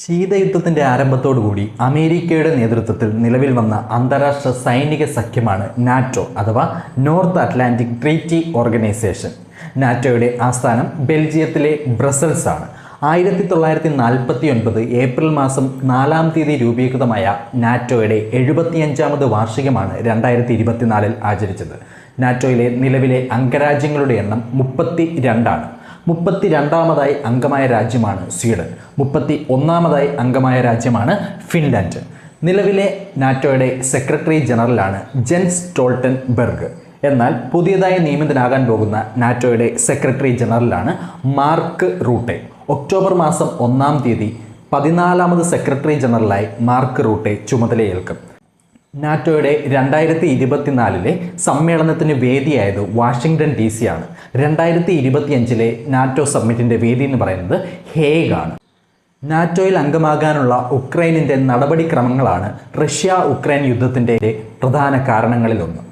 ശീതയുദ്ധത്തിന്റെ ആരംഭത്തോടുകൂടി അമേരിക്കയുടെ നേതൃത്വത്തിൽ നിലവിൽ വന്ന അന്താരാഷ്ട്ര സൈനിക സഖ്യമാണ് നാറ്റോ അഥവാ നോർത്ത് അറ്റ്ലാന്റിക് ട്രീറ്റി ഓർഗനൈസേഷൻ. നാറ്റോയുടെ ആസ്ഥാനം ബെൽജിയത്തിലെ ബ്രസൽസ് ആണ്. ആയിരത്തി തൊള്ളായിരത്തി നാൽപ്പത്തി ഒൻപത് ഏപ്രിൽ മാസം നാലാം തീയതി രൂപീകൃതമായ നാറ്റോയുടെ എഴുപത്തിയഞ്ചാമത് വാർഷികമാണ് രണ്ടായിരത്തി ഇരുപത്തിനാലിൽ ആചരിച്ചത്. നാറ്റോയിലെ നിലവിലെ അംഗരാജ്യങ്ങളുടെ എണ്ണം മുപ്പത്തി രണ്ടാണ് മുപ്പത്തി രണ്ടാമതായി അംഗമായ രാജ്യമാണ് സ്വീഡൻ. മുപ്പത്തി ഒന്നാമതായി അംഗമായ രാജ്യമാണ് ഫിൻലാൻഡ്. നിലവിലെ നാറ്റോയുടെ സെക്രട്ടറി ജനറലാണ് ജെൻസ് ടോൾട്ടൻ ബെർഗ് എന്നാൽ പുതിയതായി നിയമിതനാകാൻ പോകുന്ന നാറ്റോയുടെ സെക്രട്ടറി ജനറലാണ് മാർക്ക് റൂട്ടെ. ഒക്ടോബർ മാസം ഒന്നാം തീയതി പതിനാലാമത് സെക്രട്ടറി ജനറലായി മാർക്ക് റൂട്ടെ ചുമതലയേൽക്കും. നാറ്റോയുടെ രണ്ടായിരത്തി ഇരുപത്തിനാലിലെ സമ്മേളനത്തിന് വേദിയായത് വാഷിങ്ടൺ ഡി സി ആണ് രണ്ടായിരത്തി ഇരുപത്തിയഞ്ചിലെ നാറ്റോ സമ്മിറ്റിന്റെ വേദി എന്ന് പറയുന്നത് ഹേഗ് ആണ് നാറ്റോയിൽ അംഗമാകാനുള്ള ഉക്രൈനിന്റെ നടപടിക്രമങ്ങളാണ് റഷ്യ ഉക്രൈൻ യുദ്ധത്തിന്റെ പ്രധാന കാരണങ്ങളിലൊന്ന്.